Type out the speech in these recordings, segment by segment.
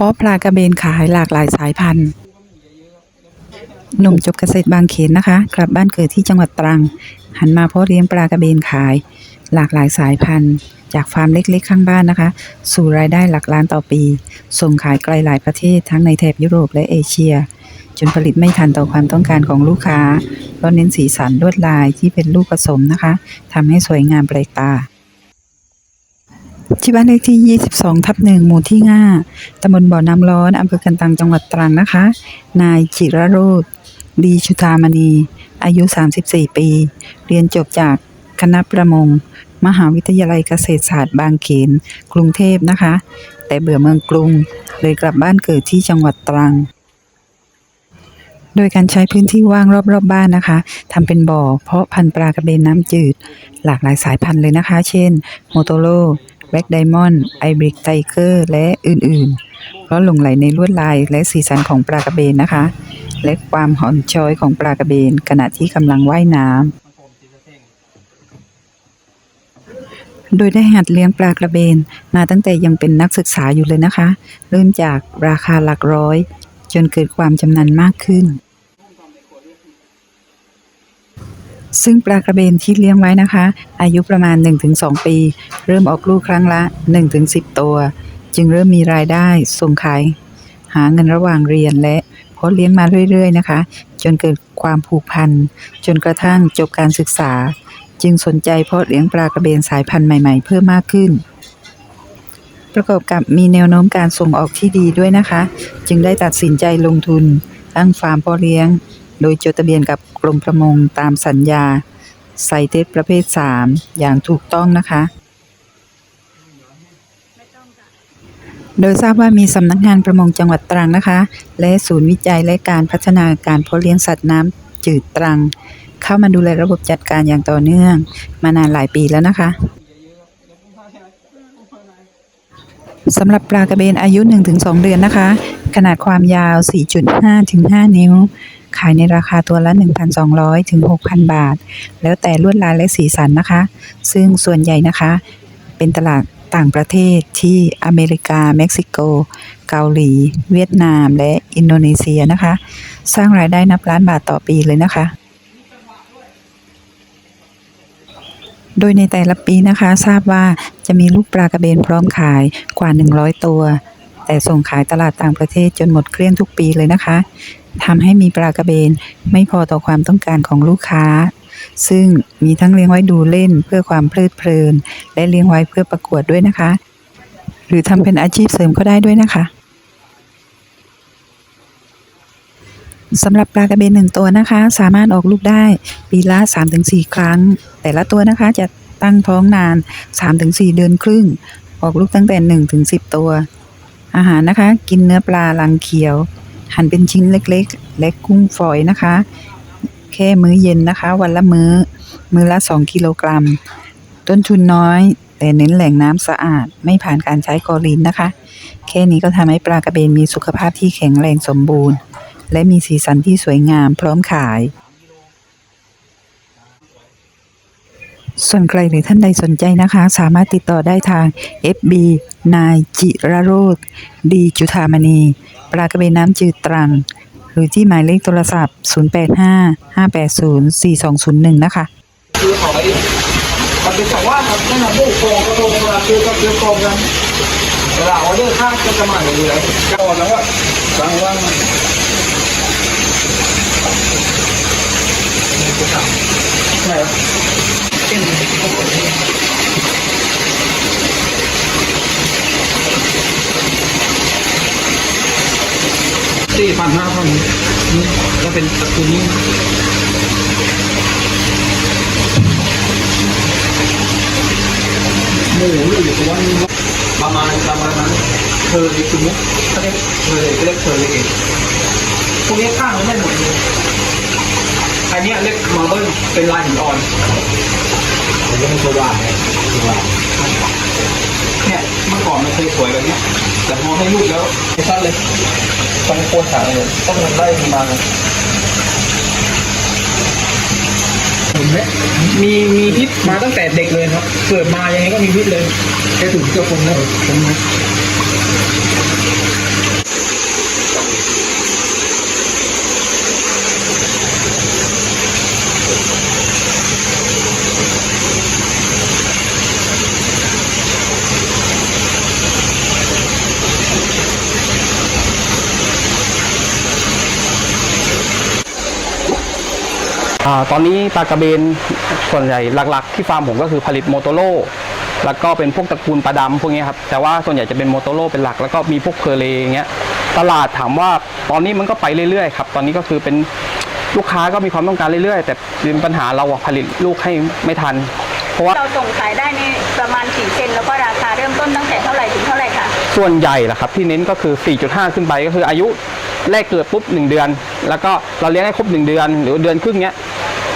เพาะปลากระเบนขายหลากหลายสายพันธุ์หนุ่มจบเกษตรบางเขนนะคะ กลับบ้านเกิดที่จังหวัดตรัง หันมาเพาะเลี้ยงปลากระเบนขาย หลากหลายสายพันธุ์ จากฟาร์มเล็กๆ ข้างบ้านนะคะ สู่รายได้หลักล้านต่อปี ส่งขายไกลหลายประเทศทั้งในแถบยุโรปและเอเชีย จนผลิตไม่ทันต่อความต้องการของลูกค้าเพราะเน้นสีสันลวดลายที่เป็นลูกผสมนะคะทำให้สวยงามแปลกตา ที่บ้านเลขที่ 22 ทับหนึ่งหมู่ที่5ตำบลบ่อน้ำร้อนอำเภอกันตังจังหวัดตรังนะคะ นายจิรโรธดีชุธามณี อายุ 34 ปี เรียนจบจากคณะประมง มหาวิทยาลัยเกษตรศาสตร์บางเขน กรุงเทพนะคะ แต่เบื่อเมืองกรุง เลยกลับบ้านเกิดที่จังหวัดตรัง โดยการใช้พื้นที่ว่างรอบๆบบ้านนะคะทำเป็นบ่อ เพาะพันธุ์ปลากระเบนน้ำจืด หลากหลายสายพันธุ์เลยนะคะ เช่น โมโตโ o แบ็กไดมอนด์ไอบริกไทเกอร์และอื่นๆ เพราะหลงไหลในลวดลายและสีสันของปลากระเบนนะคะ และความหอมช้อยของปลากระเบน ขณะที่กำลังว่ายน้ำโดยได้หัดเลี้ยงปลากระเบน มาตั้งแต่ยังเป็นนักศึกษาอยู่เลยนะคะ เริ่มจากราคาหลักร้อย จนเกิดความจำนันมากขึ้น ซึ่งปลากระเบนที่เลี้ยงไว้นะคะ อายุประมาณ 1-2 ปี เริ่มออกลูกครั้งละ 1-10 ตัว จึงเริ่มมีรายได้ส่งขาย หาเงินระหว่างเรียนและเพาะเลี้ยงมาเรื่อย ๆ นะคะ จนเกิดความผูกพัน จนกระทั่งจบการศึกษา จึงสนใจเพาะเลี้ยงปลากระเบนสายพันธุ์ใหม่ ๆ เพิ่มมากขึ้น ประกอบกับมีแนวโน้มการส่งออกที่ดีด้วยนะคะ จึงได้ตัดสินใจลงทุนตั้งฟาร์มเพาะเลี้ยง โดยจดทะเบียนกับกรมประมงตามสัญญาไซเตสประเภท 3 อย่างถูกต้องนะคะ โดยทราบว่ามีสำนักงานประมงจังหวัดตรังนะคะ และศูนย์วิจัยและการพัฒนาการเพาะเลี้ยงสัตว์น้ำจืดตรัง เข้ามาดูแลระบบจัดการอย่างต่อเนื่อง มานานหลายปีแล้วนะคะสำหรับปลากระเบนอายุ 1-2 เดือนนะคะ ขนาดความยาว 4.5ถึง5นิ้ว ขายในราคาตัวละ 1,200 ถึง 6,000 บาท แล้วแต่ลวดลายและสีสันนะคะ ซึ่งส่วนใหญ่นะคะ เป็นตลาดต่างประเทศที่อเมริกา เม็กซิโก เกาหลี เวียดนาม และอินโดนีเซียนะคะ สร้างรายได้นับล้านบาทต่อปีเลยนะคะ โดยในแต่ละปีนะคะ ทราบว่าจะมีลูกปลากระเบนพร้อมขายกว่า 100 ตัว แต่ส่งขายตลาดต่างประเทศจนหมดเกลี้ยงทุกปีเลยนะคะ ทำให้มีปลากระเบนไม่พอต่อความต้องการของลูกค้า ซึ่งมีทั้งเลี้ยงไว้ดูเล่นเพื่อความเพลิดเพลิน และเลี้ยงไว้เพื่อประกวดด้วยนะคะ หรือทำเป็นอาชีพเสริมก็ได้ด้วยนะคะสำหรับปลากระเบนหนึ่งตัวนะคะ สามารถออกลูกได้ปีละ 3-4 ครั้ง แต่ละตัวนะคะจะตั้งท้องนาน 3-4 เดือนครึ่ง ออกลูกตั้งแต่ 1-10 ตัว อาหารนะคะ กินเนื้อปลาลังเขียว หั่นเป็นชิ้นเล็กๆ และกุ้งฝอยนะคะ แค่มื้อเย็นนะคะ วันละมื้อ มื้อละ 2 กิโลกรัม ต้นทุนน้อย แต่เน้นแหล่งน้ำสะอาด ไม่ผ่านการใช้คลอรีนนะคะ แค่นี้ก็ทำให้ปลากระเบนมีสุขภาพที่แข็งแรงสมบูรณ์ และมีสีสันที่สวยงามพร้อมขาย ส่วนใครหรือท่านใดสนใจนะคะ สามารถติดต่อได้ทาง FB นายจิรโรธดีจุธามณี ปลากระเบนน้ำจืดตรัง หรือที่หมายเลขโทรศัพท์ 085 580 4201 นะคะ คือขอดิมันเป็นแต่ว่าครับนั่นนะพวกโกงกระโดงเวลาคือกับเรื่องโกงกันเวลาออเดอร์ค่าก็จะมาอยู่เลยก็บอกแล้วว่าบางวันช่เป็นสี่ พันห้นนี่ก็เป็นตระกูลนี้หมูอยู่ตัวนึงประมาณประมาณนั้นเธอคือมุกเขาเรียกเธอเรียกเธอเองพวกนี้ข้างมันได้หมดเลยอันนี้เรียกมาเบิ้ลเป็นลายหินอ่อนผมเรียกตัววานเนี่ยตัววาน เนี่ยเมื่อก่อนมันเคยสวยแบบเนี้ย แต่พอให้ลูกแล้วไม่ชัดเลยต้องโคตรขาเลยต้องมันได้มาเห็นไหมมีมีพิษมาตั้งแต่เด็กเลยครับ เกิดมายังไงก็มีพิษเลยแค่ถึงเจ้าคนแล้วผมนะ ตอนนี้ปลากระเบนส่วนใหญ่หลัก ๆ ที่ฟาร์มผมก็คือผลิตโมโตโร่แล้วก็เป็นพวกตระกูลปลาดำพวกนี้ครับแต่ว่าส่วนใหญ่จะเป็นโมโตโร่เป็นหลัก แล้วก็มีพวกเพอร์เลอย่างเงี้ยตลาดถามว่าตอนนี้มันก็ไปเรื่อยๆครับตอนนี้ก็คือเป็นลูกค้าก็มีความต้องการเรื่อยๆ แต่เป็นปัญหาเราอะผลิตลูกให้ไม่ทัน เพราะว่าเราส่งขายได้นี่ประมาณกี่เซนแล้วก็ราคาเริ่มต้นตั้งแต่เท่าไหร่ถึงเท่าไหร่คะส่วนใหญ่ล่ะครับที่เน้นก็คือ 4.5 ขึ้นไปก็คืออายุแรกเกิดปุ๊บ 1 เดือน แล้วก็เราเลี้ยงให้ครบ 1 เดือน หรือเดือนครึ่งเนี้ย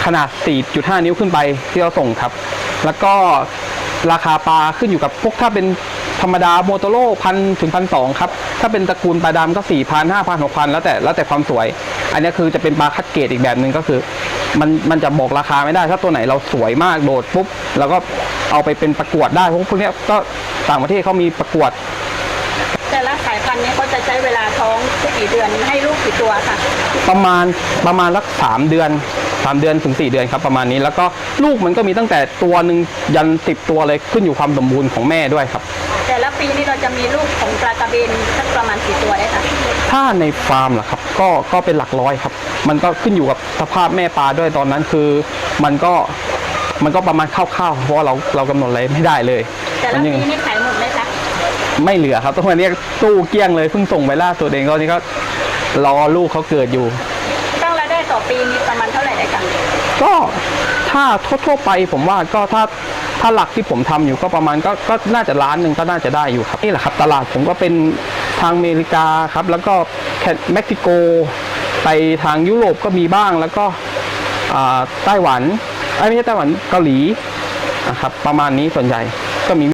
ขนาด 4.5 นิ้วขึ้นไปที่เราส่งครับ แล้วก็ราคาปลาขึ้นอยู่กับพวกถ้าเป็นธรรมดาโมโตโร่พันถึงพันสองครับ ถ้าเป็นตระกูลปลาดำก็4 0 0 0 5 0 0 6 0 0แล้วแต่แล้วแต่ความสวย อันนี้คือจะเป็นปลาคัดเกรดอีกแบบหนึ่งก็คือ มันมันจะบอกราคาไม่ได้ ถ้าตัวไหนเราสวยมากโดดปุ๊บเราก็เอาไปเป็นประกวดได้เพราะพวกเนี้ยก็ต่างประเทศเขามีประกวด แต่ละสายพันธุ์นี้เขาจะใช้เวลาท้องกี่เดือนให้ลูกกี่ตัวค่ะ ประมาณประมาณสักสามเดือน สามเดือนถึงสี่เดือนครับประมาณนี้ แล้วก็ลูกมันก็มีตั้งแต่ตัวหนึ่งยันสิบตัวเลยขึ้นอยู่ความสมบูรณ์ของแม่ด้วยครับ แต่ละปีนี้เราจะมีลูกของปลากระเบนสักประมาณกี่ตัวได้คะถ้าในฟาร์มล่ะครับก็ก็เป็นหลักร้อยครับ มันก็ขึ้นอยู่กับสภาพแม่ปลาด้วยตอนนั้นคือมันก็มันก็ประมาณคร่าวๆเพราะว่าเราเรากำหนดอะไรไม่ได้เลยแต่ละมันปียังนี่ขายหมดไหมคะไม่เหลือครับต้องมาเรียกตู้เกลี้ยงเลยเพิ่งส่งไปล่าสุดเองก็นี่ก็รอลูกเขาเกิดอยู่ ปีมีประมาณเท่าไหร่ได้คะก็ถ้าทั่วๆไปผมว่าก็ถ้าถ้าหลักที่ผมทำอยู่ก็ประมาณก็ก็น่าจะล้านหนึ่งก็น่าจะได้อยู่ครับนี่แหละครับ ตลาดผมก็เป็นทางอเมริกาครับ แล้วก็แคเม็กซิโก ไปทางยุโรปก็มีบ้างแล้วก็อ่าไต้หวันเอ้ไม่ใช่ไต้หวันเกาหลีนะครับประมาณนี้ส่วนใหญ่ก็มี